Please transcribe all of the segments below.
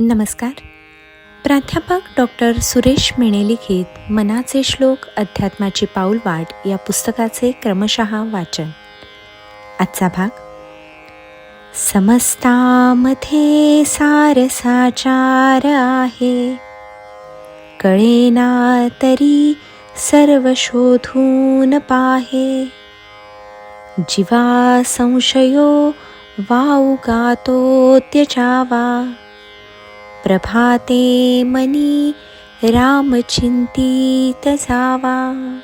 नमस्कार. प्राध्यापक डॉक्टर सुरेश मेणे लिखित मनाचे श्लोक अध्यात्माची पाऊलवाट या पुस्तकाचे क्रमशः वाचन. आजचा भाग. समस्तामध्ये सारसाचार आहे. कळेना तरी सर्व शोधून पाहे. जीवा संशयो वाउगातो त्यजावा. प्रभाते मनी रामचिंतित जावा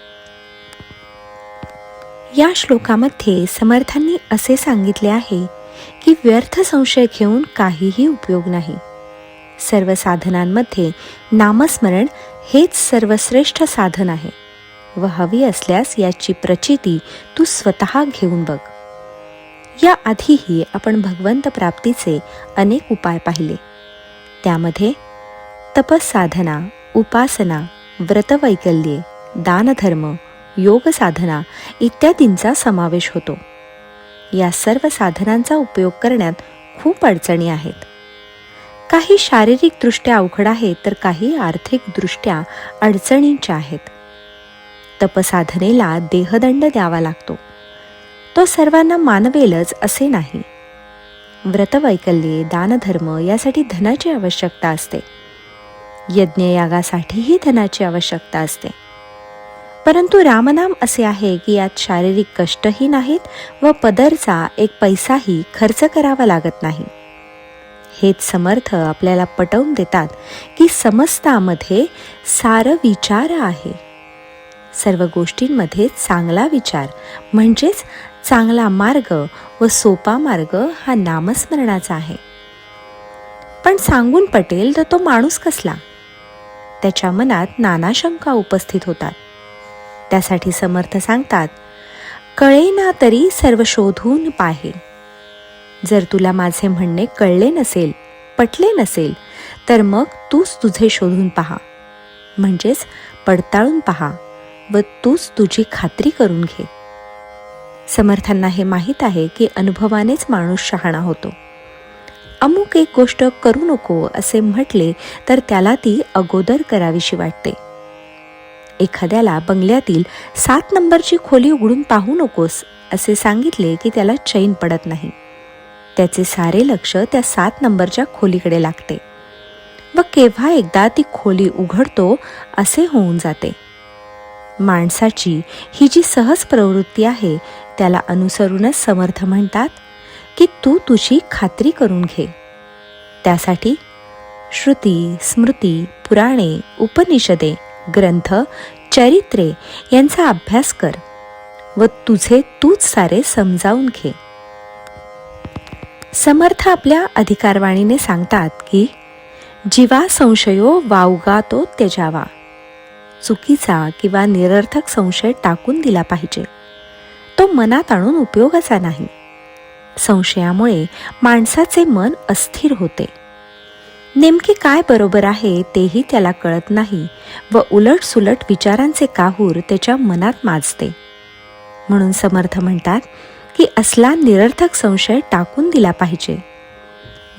या श्लोकामध्ये समर्थांनी असे सांगितले आहे की व्यर्थ संशय घेऊन काहीही उपयोग नाही. सर्व साधनांमध्ये नामस्मरण हेच सर्वश्रेष्ठ साधन आहे व हवी असल्यास याची प्रचिती तू स्वतः घेऊन बघ. या आधीही आपण भगवंत प्राप्तीचे अनेक उपाय पाहिले. त्यामध्ये तपसाधना उपासना व्रतवैकल्ये दानधर्म योगसाधना इत्यादींचा समावेश होतो. या सर्व साधनांचा उपयोग करण्यात खूप अडचणी आहेत. काही शारीरिकदृष्ट्या अवघड आहेत तर काही आर्थिकदृष्ट्या अडचणींच्या आहेत. तपसाधनेला देहदंड द्यावा लागतो. तो सर्वांना मानवेलच असे नाही. व्रतवैकल्ये दानधर्म यासाठी धनाची आवश्यकता असते. यज्ञयागासाठीही धनाची आवश्यकता असते. परंतु रामनाम असे आहे की यात शारीरिक कष्टही नाहीत व पदरचा एक पैसाही खर्च करावा लागत नाही. हेच समर्थ आपल्याला पटवून देतात की समस्तामध्ये सार विचार आहे. सर्व गोष्टींमध्ये चांगला विचार म्हणजेच चांगला मार्ग व सोपा मार्ग हा नामस्मरणाचा आहे. पण सांगून पटेल तर तो माणूस कसला? त्याच्या मनात नाना शंका उपस्थित होतात. त्यासाठी समर्थ सांगतात कळे ना तरी सर्व शोधून पाहे जर तुला माझे म्हणणे कळले नसेल पटले नसेल तर मग तूच तुझे शोधून पहा. म्हणजेच पडताळून पहा व तूच तुझी खात्री करून घे. समर्थांना हे माहीत आहे की अनुभवानेच माणूस शहाणा होतो. अमुक एक गोष्ट करू नको असे म्हटले तर त्याला ती अगोदर करावीशी वाटते. एखाद्याला बंगल्यातील सात नंबरची खोली उघडून पाहू नकोस असे सांगितले की त्याला चैन पडत नाही. त्याचे सारे लक्ष त्या सात नंबरच्या खोलीकडे लागते. व केव्हा एकदा ती खोली उघडतो असे होऊन जाते. माणसाची ही जी सहज प्रवृत्ती आहे त्याला अनुसरूनच समर्थ म्हणतात की तू तुझी खात्री करून घे. त्यासाठी श्रुती स्मृती पुराणे उपनिषदे ग्रंथ चरित्रे यांचा अभ्यास कर व तुझे तूच सारे समजावून घे. समर्थ आपल्या अधिकारवाणीने सांगतात की जीवा संशयो वावगा तो त्यजावा. चुकीचा किंवा निरर्थक संशय टाकून दिला पाहिजे. मनात आणून उपयोगाचा नाही. संशयामुळे माणसाचे मन अस्थिर होते. नेमके काय बरोबर आहे तेही त्याला कळत नाही व उलट सुलट विचारांचे काहूर त्याच्या मनात माजते. म्हणून समर्थ म्हणतात की असला निरर्थक संशय टाकून दिला पाहिजे.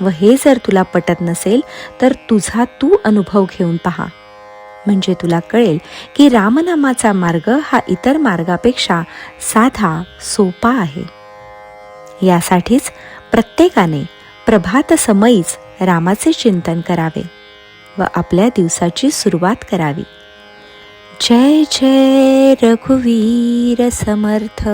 व हे जर तुला पटत नसेल तर तुझा तू अनुभव घेऊन पहा. म्हणजे तुला कळेल की रामनामाचा मार्ग हा इतर मार्गापेक्षा साधा सोपा आहे. यासाठीच प्रत्येकाने प्रभात समयीच रामाचे चिंतन करावे व आपल्या दिवसाची सुरुवात करावी. जय जय रघुवीर समर्थ!